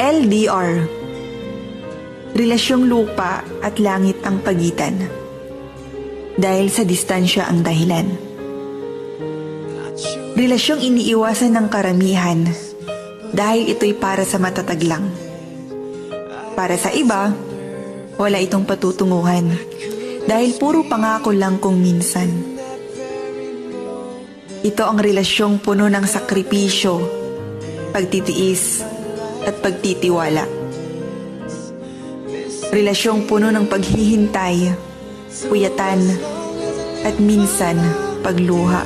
LDR Relasyong lupa at langit ang pagitan. Dahil sa distansya ang dahilan. Relasyong iniiwasan ng karamihan dahil ito'y para sa matatag lang. Para sa iba, wala itong patutunguhan dahil puro pangako lang kung minsan. Ito ang relasyong puno ng sakripisyo, pagtitiis, at pagtitiwala. Relasyong puno ng paghihintay, puyatan, at minsan pagluha.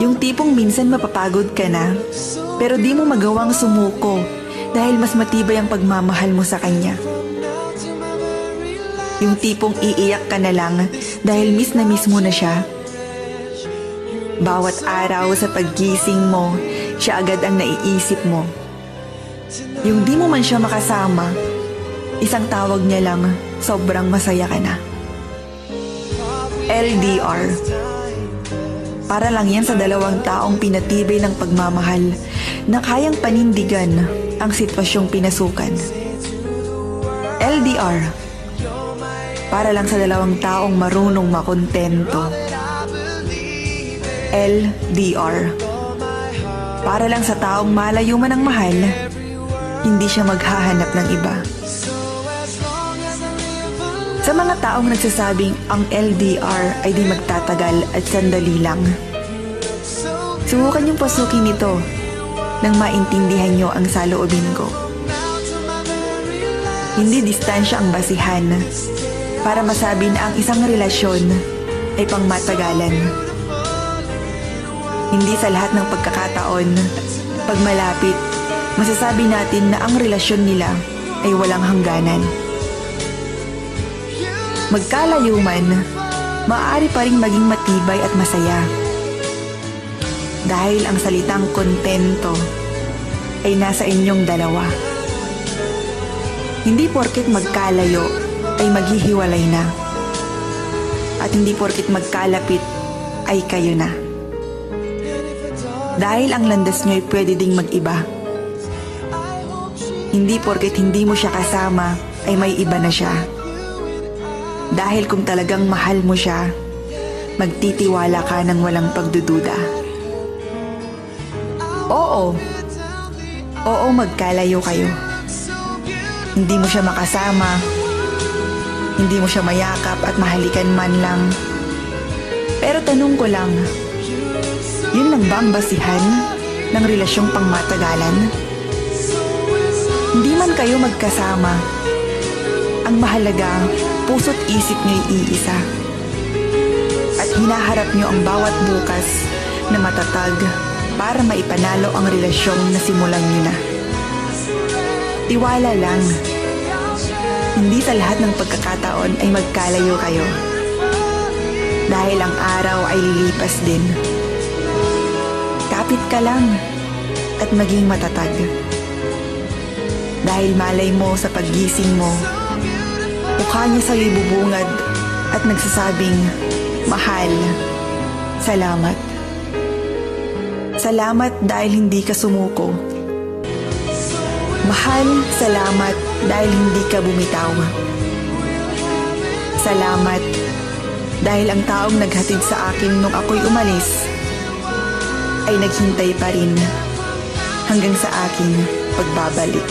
Yung tipong minsan mapapagod ka na, pero di mo magawang sumuko dahil mas matibay ang pagmamahal mo sa kanya. Yung tipong iiyak ka na lang dahil miss na miss mo na siya. Bawat araw sa paggising mo, siya agad ang naiisip mo. Yung di mo man siya makasama, isang tawag niya lang, sobrang masaya ka na. LDR Para lang yan sa dalawang taong pinatibay ng pagmamahal na kayang panindigan ang sitwasyong pinasukan. LDR Para lang sa dalawang taong marunong makontento. LDR Para lang sa taong malayo man ang mahal, hindi siya maghahanap ng iba. Sa mga taong nagsasabing ang LDR ay di magtatagal at sandali lang. Subukan niyong pasukin ito nang maintindihan niyo ang saloobin ko. Hindi distansya ang basihan para masabi na ang isang relasyon ay pangmatagalan. Hindi sa lahat ng pagkakataon, pag malapit, masasabi natin na ang relasyon nila ay walang hangganan. Magkalayo man, maaari pa rin maging matibay at masaya. Dahil ang salitang kontento ay nasa inyong dalawa. Hindi porket magkalayo ay maghihiwalay na. At hindi porket magkalapit ay kayo na. Dahil ang landas nyo ay pwede ding mag-iba. Hindi porket hindi mo siya kasama ay may iba na siya. Dahil kung talagang mahal mo siya, magtitiwala ka ng walang pagdududa. Oo. Oo, magkalayo kayo. Hindi mo siya makasama. Hindi mo siya mayakap at mahalikan man lang. Pero tanong ko lang, yun lang ba ang basihan ng relasyong pangmatagalan? Hindi man kayo magkasama. Ang mahalaga, puso't isip niyo'y iisa. At hinaharap niyo ang bawat bukas na matatag para maipanalo ang relasyong nasimulan niyo na. Tiwala lang. Hindi sa lahat ng pagkakataon ay magkalayo kayo. Dahil ang araw ay lilipas din. Kapit ka lang at maging matatag. Dahil malay mo sa paggising mo, mukha niya sa'yo'y bubungad at nagsasabing, Mahal, salamat. Salamat dahil hindi ka sumuko. Mahal, salamat dahil hindi ka bumitaw. Salamat dahil ang taong naghatid sa akin nung ako'y umalis ay naghintay pa rin hanggang sa aking pagbabalik.